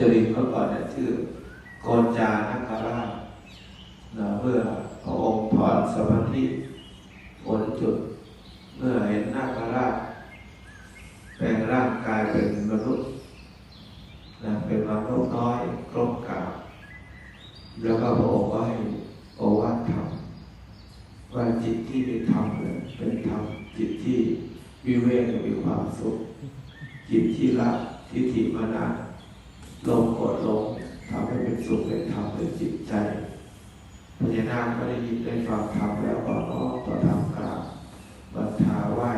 จริตเมื่อก่อนเนี่ยชื่อโกนจานาราชนะเมื่อพระองค์ถอนสมาธิผลจุด เมื่อเห็นนาคราชแปลงร่างกายเป็นมนุษย์นะเป็นมนุษย์น้อยกลมกล่าวแล้วก็พระองค์ก็ให้โอวาทธรรมว่าจิตที่มีธรรมเนี่ยเป็นธรรมจิตที่วิเวกมีความสุข จิตที่ละ ทิฏฐิมานะลงกดลงทำให้เป็นสุขเป็นธรรมเป็นจิตใจพญานาคก็ได้ยินได้ฟังธรรมแล้วก็น้อมต่อธรรมกราบบัทาไหว้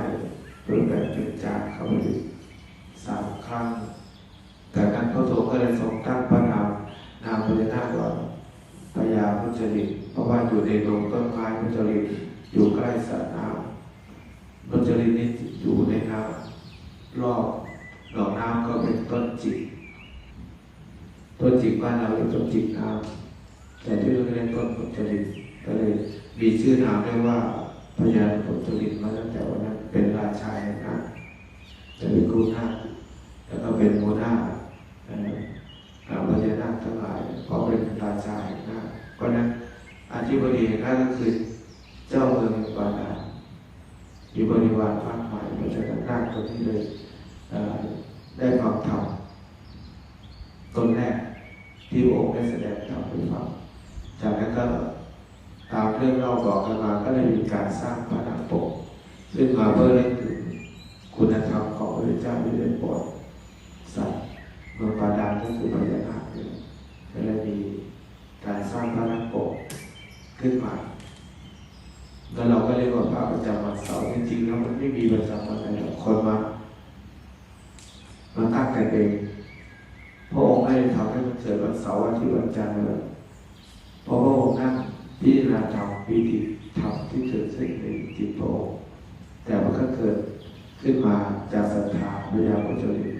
หรือแบบเป็นจานเข้าไปสามครั้งแต่นั้นพระสงฆ์ก็เลยทรงตั้งพระนามนามพญานาคว่าพญาพุจริตเพราะว่าอยู่ในโรงต้นไม้พุจริตอยู่ใกล้สระน้ำพุจริตนี้อยู่ในน้ำรอบ ดอกน้ำก็เป็นต้นจิกต้นจิกบ้านเราเรียกต้นจิกน้ำแต่ที่เราเรียกต้นพุจริตก็เลยมีชื่อนามเรียกว่าพญาพุจริตมาตั้งแต่วันนั้นเป็นราชาแห่งน้ำจะเป็นครูนาแล้วก็เป็นโมนาคเอ่ออ่าพญานาคทั้งหลายเพราะเป็นราชาแห่งนาคเพราะฉะนั้นอธิบดีแห่นก็คือเจ้าเมืองบาดาลมีบริวารมากมายเพราะฉะนั้นนาคตัวนี้เลย ได้ฟังธรรมตนแรกที่พระองค์ได้แสดงธรรมไปฟังจากนั้นก็ตามเรื่องเล่าบอกกันมาก็เลยมีการสร้างพระนางปกขึ้นมาเพื่อเล่นถึงคุณธรรมของพระเจ้าที่ได้โปรดสัตว์เมืองบาดาลก็คือพญานาคเนี่ยก็เลยมีการสร้างพระนักปกขึ้นมาแล้วเราก็เรียกว่าพระประจำวันเสาร์จริงๆแล้วมันไม่มีประจำวันไหนหรคนมา เองพระองค์ไม่ได้ทำให้มันเกิดวันเสาร์วันที่วันจันทร์เลยพราะพระองค์นั่งพิจารณาธรรมวิธีธรรมที่เกิดขึ้นในจิตพระองค์แต่มันก็เกิดขึ้นมาจากศรัทธาพยาพุทธิ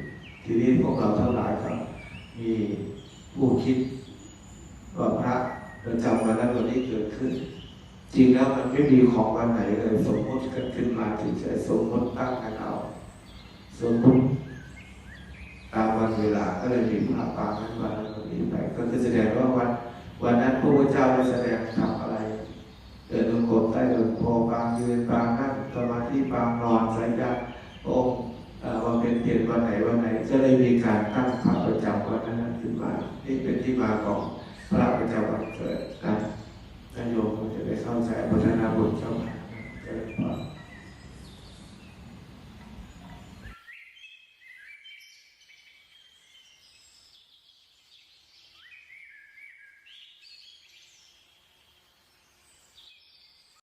ทีนี้พวกเราทั้งหลายก็มีผู้คิดว่าพระประจำวันนั้นวันนี้เกิดขึ้น จริงแล้วมันไม่มีของวันไหนเลย สมมติกันขึ้นมาเฉยๆสมมติตั้งกันเอาสมมติ เวลาก็เลยมีพระปางนั้นวันนั้นวันนี้ไปก็คือแสดงว่าวันวันนั้นพระพุทธเจ้าได้แสดงทำอะไรเดินลงกรมใต้ลมโพปางยืนปางนั่งสมาธิปางนอนสายญาองค์เอ่อวันเป็นเพ็ญวันไหนวันไหนจะได้มีการตั้งพระประจำวันนั้นขึ้นมานี่เป็นที่มาของพระประจำวันเกิดนะนายโยมจะได้เข้าใจพัฒนาบุญเจ้า